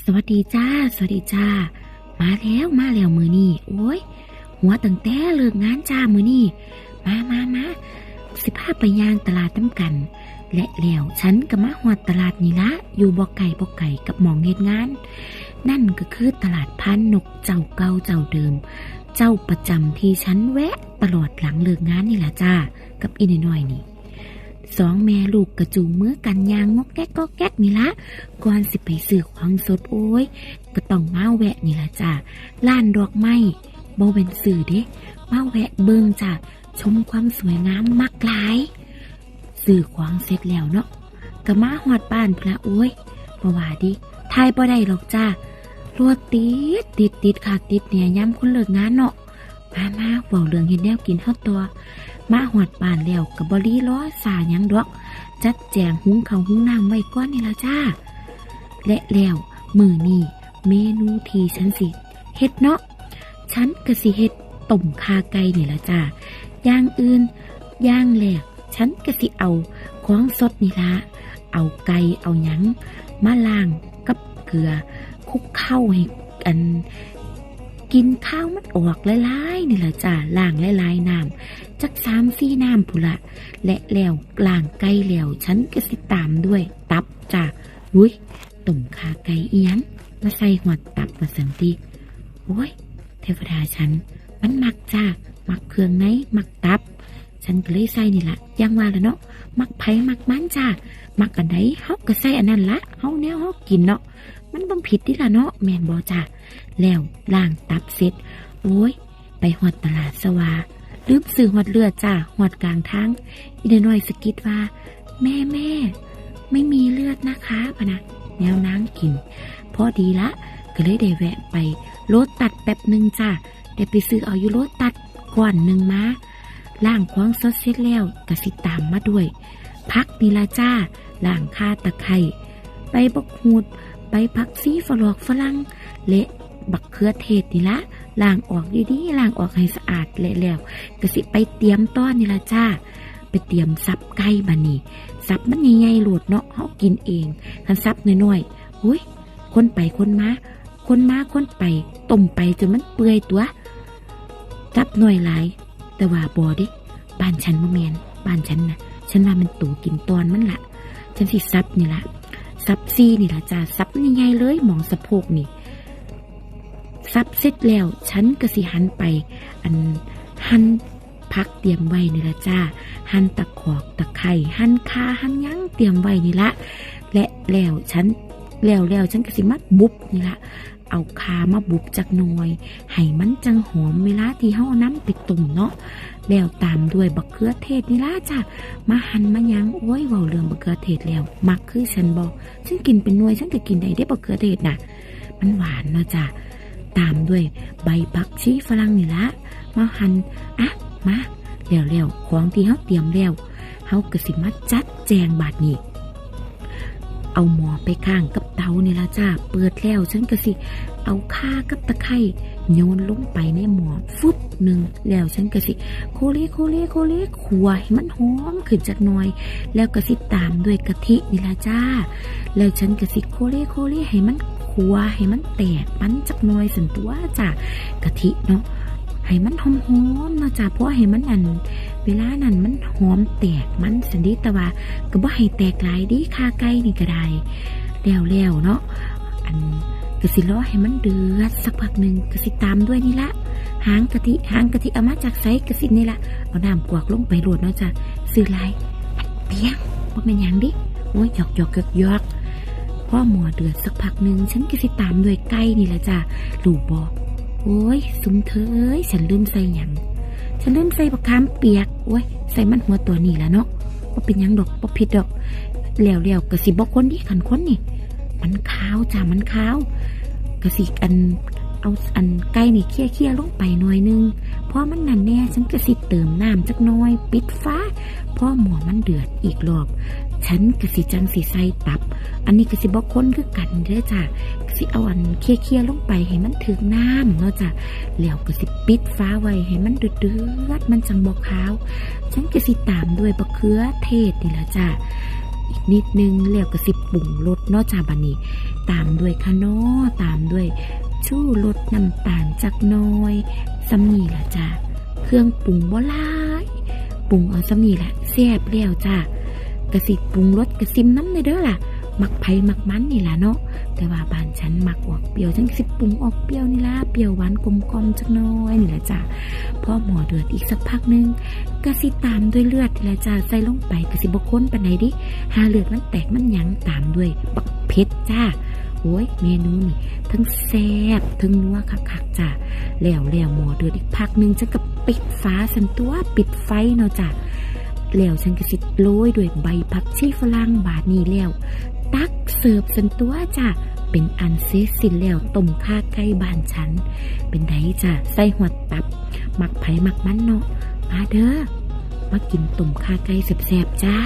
สวัสดีจ้า สวัสดีจ้า มาแล้วมาแล้วมือนี่โอ้ย หัวตั้งแต่เลิกงานจ้ามือนี่มามามาสิพาไปย่างตลาดน้ำกัน และแล้วฉันก็มาหอดตลาดนี่ละ อยู่บ่ไก่บ่ไก่กับหมองเฮ็ดงาน นั่นก็คือตลาดพันนกเจ้าเก่าเจ้าเดิม เจ้าประจำที่ฉันแวะตลอดหลังเลิกงานนี่แหละจ้า กับอีน้อยนี่ สองแม่ลูกกระจูงมือกันยางงอกแก๊กก็แก๊กนี่ละก่อนสิไปซื้อของสดโอ้ยก็ต้องมาแวะนี่ละจ้าล้านดอกไม้บ่เป็นสื่อเด้มาแวะเบิ่งจ้าชมความสวยงามมากหลายซื้อของเสร็จแล้วเนาะก็มาหอดบ้านพนละโอ้ยบ่ว่าดิทายบ่ได้หรอกจ้ารถติดติดติดค่ะติดเนี่ยย้ำคนเลิกงานเนาะมามาเว้าเรื่องเฮ็ดแนวกินเฮาตัว มาหอดบานแล้วกับบรีล้อสาหยังดอก จัดแจงหุงเขาหุงน้ำไว้ก้อนนี่ละจ้า และแล้วมือนี่เมนูทีฉันสิเฮ็ดเนาะฉันก็สิเฮ็ดต้มคาไก่นี่ละจ้าย่างอื่นย่างแหลกฉันก็สิเอาของสดนี่ละเอาไก่เอาหยังมาล้างกับเกลือคุกเข้าให้อัน กินข้าวมันออกหลายๆนี่แหละจ้าล้างหลายๆน้ำจักสามสี่น้ำพุละ และแล้วล้างไก่แล้วฉันก็สิตามด้วย ตับจ้าอุ้ยต้มขาไก่เอียงมาใส่หัวตับมาสันติโอ้ยเทวดาฉัน มันมักจ้ามักเครื่องในมักตับ ฉันก็เลยใส่นี่ละอยังว่าละเนาะมักไผ่มักมันจ้ามักอันไหนเฮาก็ใส่อันนั้นละเฮาแนวเฮากินเนาะ มันบ่ผิดดิล่ะเนาะแม่นบ่จ้าแล้วล้างตับเสร็จ โอ้ย ไปหอดตลาดสวาลืมซื้อหอดเลือดจ้าหอดกลางทางอีเดน้อยสกิดว่า แม่แม่ไม่มีเลือดนะคะพนะแนวนางกินพอดีละ ก็เลยได้แวะไปโลตัดแป๊บหนึ่งจ้าได้ไปซื้อเอาอยู่โลตัดก่อนหนึ่งมาล่างควางซดเสร็จแล้วกสิตามมาด้วย พักนีละจ้าล่างคาตะไคร่ใบบกหูด ใบผักซีฝรอกฝรั่งเละบักเขือเทศนี่ละล้างออกดีๆล้างออกให้สะอาดเละแล้วก็สิไปเตรียมต้อนนี่ละจ้า ไปเตรียมซับไก่บานี่ซับมันใหญ่ๆหลดเนาะเฮากินเองคันซับน้อยๆอุ้ยคนไปคนมาคนมาคนไปต้มไปจนมันเปื่อยตัวจับหน่วยหลาย แต่ว่าบอเด้บ้านฉันบ่แมนบ้านฉันนะฉันว่ามันตูกินตอนมันละฉันสิซับนี่ละ ซับซีนี่ละจ้าซับใหญ่ๆเลยหมองสะโพกนี่ซับเสร็จแล้วฉันก็สิหันไป อันหันพักเตรียมไว้นี่ละจ้าหันตะขอกตะไคร่หันคาหันยั้งเตรียมไว้นี่ละและแล้วฉันแล้วแล้วฉันก็สิมัดบุบนี่ละ เอาคามาบุบจากหน่อย ให้มันจังหอมเวลาที่เฮาเอาน้ำไปตุ่มเนาะ แล้วตามด้วยบักเขือเทศนี่ละจ้ะ มาหั่นมายังโอ้ยเว้าเรื่องบักเขือเทศแล้ว มักคือฉันบอกฉันกินเป็นหน่วยฉันก็กินได้ได้บักเขือเทศน่ะ มันหวานเนาะจ้ะ ตามด้วยใบผักชีฝรั่งนี่ละมาหั่นอะมาแล้วแล้วของที่เฮาเตรียมแล้วเฮาก็สิมาจัดแจงบาดนี้ เอาหมอไปข้างกับเตาเนี่ยละจ้า เปิดแล้วฉันก็สิ เอาข้ากับตะไคร่โยนลงไปในหมอฟุบหนึ่งแล้วฉันก็สิ โคเลโคเลโคเลขัวให้มันหอมขึ้นจากหน่อย แล้วก็สิตามด้วยกะทินี่ละจ้า แล้วฉันก็สิโคเลโคเลให้มันขัวให้มันแตกมันจักหน่อยสันตัวจ้ากะทิเนาะ ให้มันหอมๆเนาะจ้าเพราะให้มันอัน เวลานั้นมันหอมแตกมันสันดิแต่ว่าก็บ่ให้แตกหลายดิค่าไก่นี่ก็ได้แล้วแล้วเนาะอันก็สิรอให้มันเดือดสักพักหนึ่งก็สิตามด้วยนี่ละหางกะทิหางกะทิเอามาจากไซกะสินี่ละเอาน้ำกวากลงไปโรดเนาะจ้ะซื้อหลายอันเปียงว่าเป็นยังดิโอ้ยหยอกหยอกหยอกหยอกพอหมอเดือดสักพักหนึ่งฉันก็สิตามด้วยไก่นี่ละจ้ะลูกบอก โอ้ยสุมเธอเอ้ยฉันลืมใส่หยังฉันลืมใส่บักขามเปียกโอ้ยใส่มันหัวตัวนี่แล้วเนาะว่าเป็นยังดอกว่าผิดดอกแล้วแล้วกะสีบอกคนที่ขันคนนี่ มันขาวจ้ามันขาวกะสีกัน เอาอันไก่นี่เคี่ยเคี่ยลงไปหน่อยนึงพอมันนั่นแน่ฉันกะสิเติมน้ำจักน้อย ปิดฟ้าพอหมอมันเดือดอีกรอบ ฉันกะสิจังสิใส่ตับ อันนี้กะสิบอกคนคือกันเด้อจ้ากะสิเอาอันเคี่ยเคี่ยลงไปให้มันถึงน้ำเนาะจ้ะแล้วก็สิปิดฟ้าไว้ให้มันเดือดเดือดมันจังบอกขาว ฉันก็สิตามด้วยบะเขือเทศนี่แหละจ้ะอีกนิดนึงแล้วก็สิปรุงรสเนาะจ้าบันนี้ ตามด้วยคะนอตาม ด้วยชูรสน้ำตาลจักน้อยสำนีละจ้าเครื่องปรุงบ่หลายปรุงเอาสำนีละแซ่บแล้วจ้ากระสิปรุงรสกระซิมน้ำเลยเด้อล่ะมักไผ่มักมันนี่ล่ะเนาะแต่ว่าบ้านฉันมักออกเปรี้ยวฉันสิปรุงออกเปรี้ยวนี่ล่ะเปรี้ยวหวานกลมกลมจักน้อยนี่แหละจ้าพอหมอเดือดอีกสักพักนึงกระสิตามด้วยเลือดนี่แหละจ้าใส่ลงไปกระสิบค้นปานไหนดิหาเลือดมันแตกมันยังตามด้วยบักเผ็ดจ้า โอ้ยเมนูนี่ทั้งแซ่บทั้งนัวคักๆจ้ะแล้วแล้วหมอเดือดอีกพักหนึ่งฉันก็ปิดฟ้าสันตัวปิดไฟเนาะจ้ะแล้วฉันก็สิโรยด้วยใบผักชีฝรั่งบาดนี้แล้ว ตักเสิร์ฟสันตัวจ้ะเป็นอันเซสินแล้วต้มข้าไก่บ้านฉัน เป็นไดจ้ะใส่หัวตับหมักไผ่หมักมันเนาะมาเด้อมากินต้มข้าไก่แซ่บๆจ้า